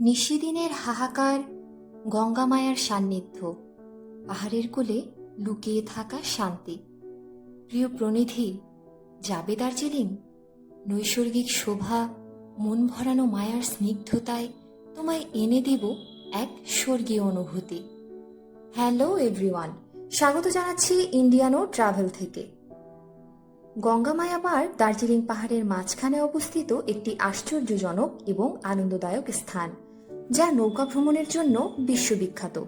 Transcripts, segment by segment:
নিশিদিনের হাহাকার গঙ্গামায়ার সান্নিধ্য। পাহাড়ের কোলে লুকিয়ে থাকা শান্তি। প্রিয় প্রনিধি, যাবে দার্জিলিং? নৈসর্গিক শোভা, মন ভরানো মায়ার স্নিগ্ধতায় তোমায় এনে দেব এক স্বর্গীয় অনুভূতি। হ্যালো এভরিওয়ান, স্বাগত জানাচ্ছি ইন্ডিয়ানো ট্রাভেল থেকে। গঙ্গামায়া পার্ক দার্জিলিং পাহাড়ের মাঝখানে অবস্থিত একটি আশ্চর্যজনক এবং আনন্দদায়ক স্থান। যা নৌকা ভ্রমণের জন্য বিশ্ববিখ্যাত।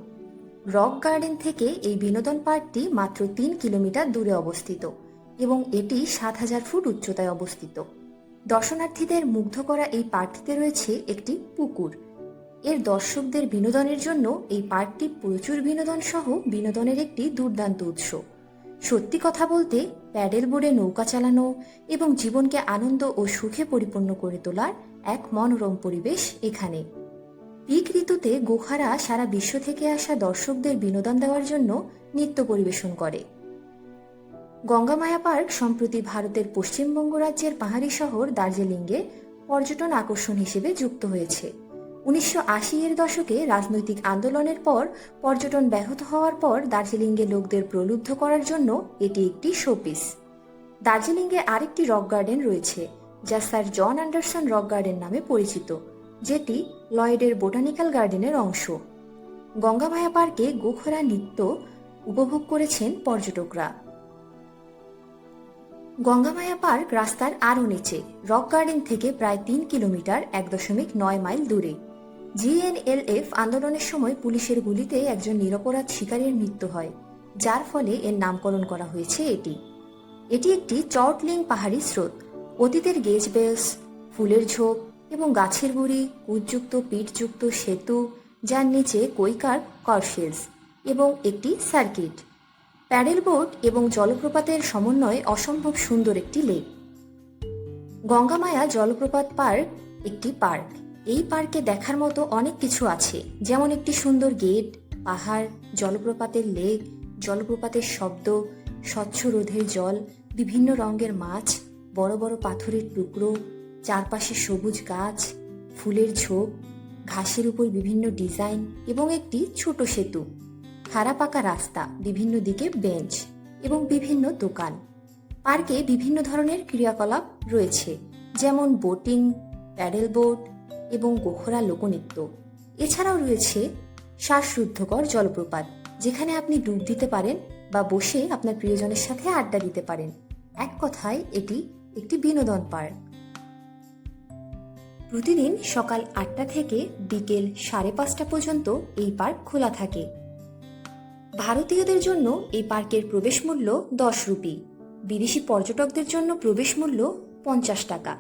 রক গার্ডেন থেকে এই বিনোদন পার্কটি মাত্র তিন কিলোমিটার দূরে অবস্থিত এবং এটি সাত হাজার ফুট উচ্চতায় অবস্থিত। দর্শনার্থীদের মুগ্ধ করা এই পার্কটিতে রয়েছে একটি পুকুর। এর দর্শকদের বিনোদনের জন্য এই পার্কটি প্রচুর বিনোদন সহ বিনোদনের একটি দুর্দান্ত উৎস। সত্যি কথা বলতে, প্যাডেল বোর্ডে নৌকা চালানো এবং জীবনকে আনন্দ ও সুখে পরিপূর্ণ করে তোলার এক মনোরম পরিবেশ এখানে। পিক ঋতুতে গোখারা সারা বিশ্ব থেকে আসা দর্শকদের বিনোদন দেওয়ার জন্য নৃত্য পরিবেশন করে। গঙ্গামায়া পার্ক সম্প্রতি ভারতের পশ্চিমবঙ্গ রাজ্যের পাহাড়ি শহর দার্জিলিংয়ে পর্যটন আকর্ষণ হিসেবে যুক্ত হয়েছে। উনিশশো আশি এর দশকে রাজনৈতিক আন্দোলনের পর পর্যটন ব্যাহত হওয়ার পর দার্জিলিংয়ে লোকদের প্রলুব্ধ করার জন্য এটি একটি শোপিস। দার্জিলিংয়ে আরেকটি রক গার্ডেন রয়েছে, যা sir John Anderson rock garden নামে পরিচিত। যেটি লয়েডের বোটানিক্যাল গার্ডেনের অংশ। গঙ্গামায়া পার্কে গোখরা নৃত্য উপভোগ করেছেন পর্যটকরা। গঙ্গামায়া পার্ক রাস্তার আরও নিচে, রক গার্ডেন থেকে প্রায় তিন কিলোমিটার এক দশমিক নয় মাইল দূরে। জিএনএলএফ আন্দোলনের সময় পুলিশের গুলিতে একজন নিরপরাধ শিকারীর মৃত্যু হয়, যার ফলে এর নামকরণ করা হয়েছে এটি। এটি একটি চটলিং পাহাড়ি স্রোত। অতীতের গেজ বেলস, ফুলের ঝোপ এবং গাছের গুড়ি কুচযুক্ত পিঠযুক্ত সেতু, যার নিচে কৈকার কর্শেলস এবং একটি সার্কিট। প্যাডেল বোট এবং জলপ্রপাতের সমন্বয়ে অসম্ভব সুন্দর একটি লেক। গঙ্গামায়া জলপ্রপাত পার্ক একটি পার্ক। এই পার্কে দেখার মতো অনেক কিছু আছে, যেমন একটি সুন্দর গেট, পাহাড়, জলপ্রপাতের লেক, জলপ্রপাতের শব্দ, স্বচ্ছ রোধের জল, বিভিন্ন রঙের মাছ, বড় বড় পাথরের টুকরো চারপাশে সবুজ গাছ, ফুলের ঝোপ, ঘাসের উপর বিভিন্ন ডিজাইন এবং একটি ছোট সেতু, খাড়া পাকা রাস্তা, বিভিন্ন দিকে বেঞ্চ এবং বিভিন্ন দোকান। পার্কে বিভিন্ন ধরনের ক্রিয়াকলাপ রয়েছে, যেমন বোটিং, প্যাডেল বোট এবং গোখরা লোকনৃত্য। এছাড়াও রয়েছে শ্বাসরুদ্ধকর জলপ্রপাত, যেখানে আপনি ডুব দিতে পারেন বা বসে আপনার প্রিয়জনের সাথে আড্ডা দিতে পারেন। এক কথায়, এটি একটি বিনোদন পার্ক। প্রতিদিন সকাল আটটা থেকে বিকেল সাড়ে পাঁচটা পর্যন্ত এই পার্ক খোলা থাকে। ভারতীয়দের জন্য এই পার্কের প্রবেশ মূল্য দশ রুপি। বিদেশি পর্যটকদের জন্য প্রবেশ মূল্য পঞ্চাশ টাকা।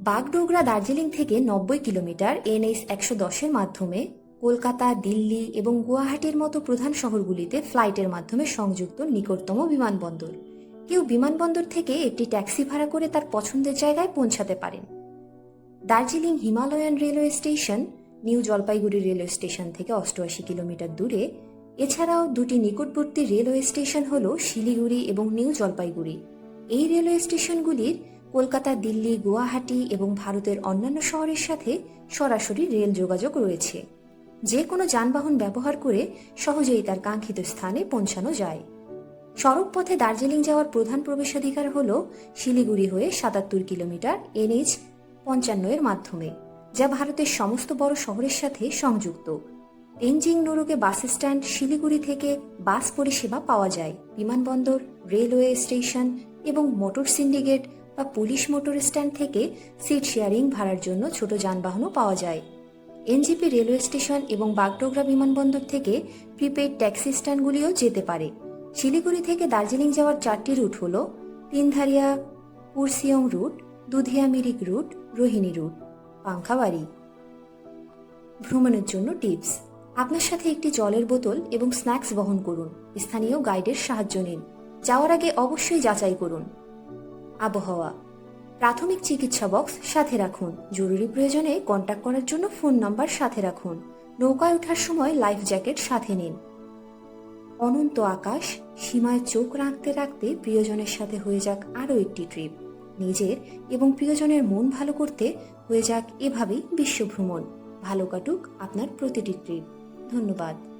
বাগডোগরা দার্জিলিং থেকে নব্বই কিলোমিটার এনএইচ একশো দশের মাধ্যমে, কলকাতা, দিল্লি এবং গুয়াহাটির মতো প্রধান শহরগুলিতে ফ্লাইটের মাধ্যমে সংযুক্ত নিকটতম বিমানবন্দর। কেউ বিমানবন্দর থেকে একটি ট্যাক্সি ভাড়া করে তার পছন্দের জায়গায় পৌঁছাতে পারেন। Darjeeling Himalayan railway station, new Jalpaiguri railway station থেকে অষ্টআশি কিলোমিটার দূরে। এছাড়াও দুটি নিকটবর্তী রেলওয়ে স্টেশন হল শিলিগুড়ি এবং নিউ জলপাইগুড়ি। এই রেলওয়ে স্টেশনগুলির কলকাতা, দিল্লি, গুয়াহাটি এবং ভারতের অন্যান্য শহরের সাথে সরাসরি রেল যোগাযোগ রয়েছে। যে কোনো যানবাহন ব্যবহার করে সহজেই তার কাঙ্ক্ষিত স্থানে পৌঁছানো যায়। সড়ক পথে দার্জিলিং যাওয়ার প্রধান প্রবেশাধিকার হল শিলিগুড়ি হয়ে সাতাত্তর কিলোমিটার এনএইচ পঞ্চান্ন এর মাধ্যমে, যা ভারতের সমস্ত বড় শহরের সাথে সংযুক্ত। তেনজিং নোরুকে বাস স্ট্যান্ড শিলিগুড়ি থেকে বাস পরিষেবা পাওয়া যায়। বিমানবন্দর, রেলওয়ে স্টেশন এবং মোটর সিন্ডিকেট বা পুলিশ মোটর স্ট্যান্ড থেকে সিট শেয়ারিং ভাড়ার জন্য ছোট যানবাহনও পাওয়া যায়। এনজিপি রেলওয়ে স্টেশন এবং বাগডোগরা বিমানবন্দর থেকে প্রিপেড ট্যাক্সি স্ট্যান্ডগুলিও যেতে পারে। শিলিগুড়ি থেকে দার্জিলিং যাওয়ার চারটি রুট হল Tindharia Kurseong route Dudhia Mirik route Rohini route, Pankhabari. ভ্রমণের জন্য টিপস, আপনার সাথে একটি জলের বোতল এবং স্ন্যাক্স বহন করুন। স্থানীয় গাইডের সাহায্য নিন। যাওয়ার আগে অবশ্যই যাচাই করুন। আবহাওয়া, প্রাথমিক চিকিৎসা বক্স সাথে রাখুন। জরুরি প্রয়োজনে কন্ট্যাক্ট করার জন্য ফোন নাম্বার সাথে রাখুন। নৌকায় ওঠার সময় লাইফ জ্যাকেট সাথে নিন। অনন্ত আকাশ, সীমায় চোখ রাখতে রাখতে প্রিয়জনের সাথে হয়ে যাক আরও একটি ট্রিপ নিজের এবং প্রিয়জনের মন ভালো করতে হয়ে যাক এভাবেই বিশ্বভ্রমণ ভালো কাটুক আপনার প্রতিটি ট্রিপ। ধন্যবাদ।